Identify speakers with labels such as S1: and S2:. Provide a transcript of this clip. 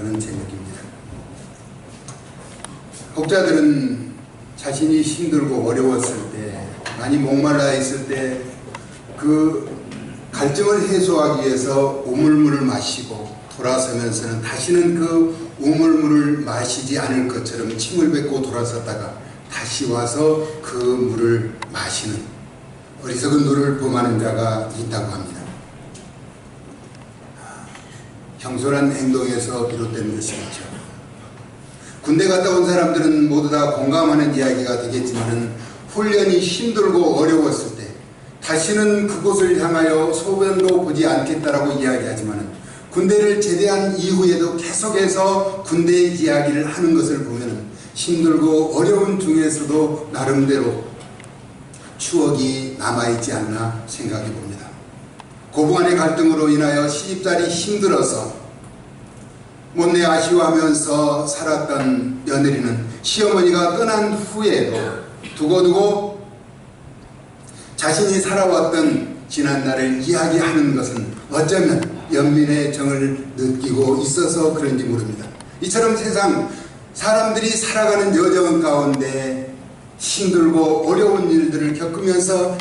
S1: 그런 제목입니다. 혹자들은 자신이 힘들고 어려웠을 때, 많이 목말라 있을 때, 그 갈증을 해소하기 위해서 우물물을 마시고 돌아서면서는 다시는 그 우물물을 마시지 않을 것처럼 침을 뱉고 돌아섰다가 다시 와서 그 물을 마시는 어리석은 눈을 범하는 자가 있다고 합니다. 형솔한 행동에서 비롯된 것이겠죠. 군대 갔다 온 사람들은 모두 다 공감하는 이야기가 되겠지만은 훈련이 힘들고 어려웠을 때 다시는 그곳을 향하여 소변도 보지 않겠다라고 이야기하지만은 군대를 제대한 이후에도 계속해서 군대 이야기를 하는 것을 보면은 힘들고 어려운 중에서도 나름대로 추억이 남아있지 않나 생각해 봅니다. 고부간의 갈등으로 인하여 시집살이 힘들어서 못내 아쉬워하면서 살았던 며느리는 시어머니가 떠난 후에도 두고두고 자신이 살아왔던 지난날을 이야기하는 것은 어쩌면 연민의 정을 느끼고 있어서 그런지 모릅니다. 이처럼 세상 사람들이 살아가는 여정 가운데 힘들고 어려운 일들을 겪으면서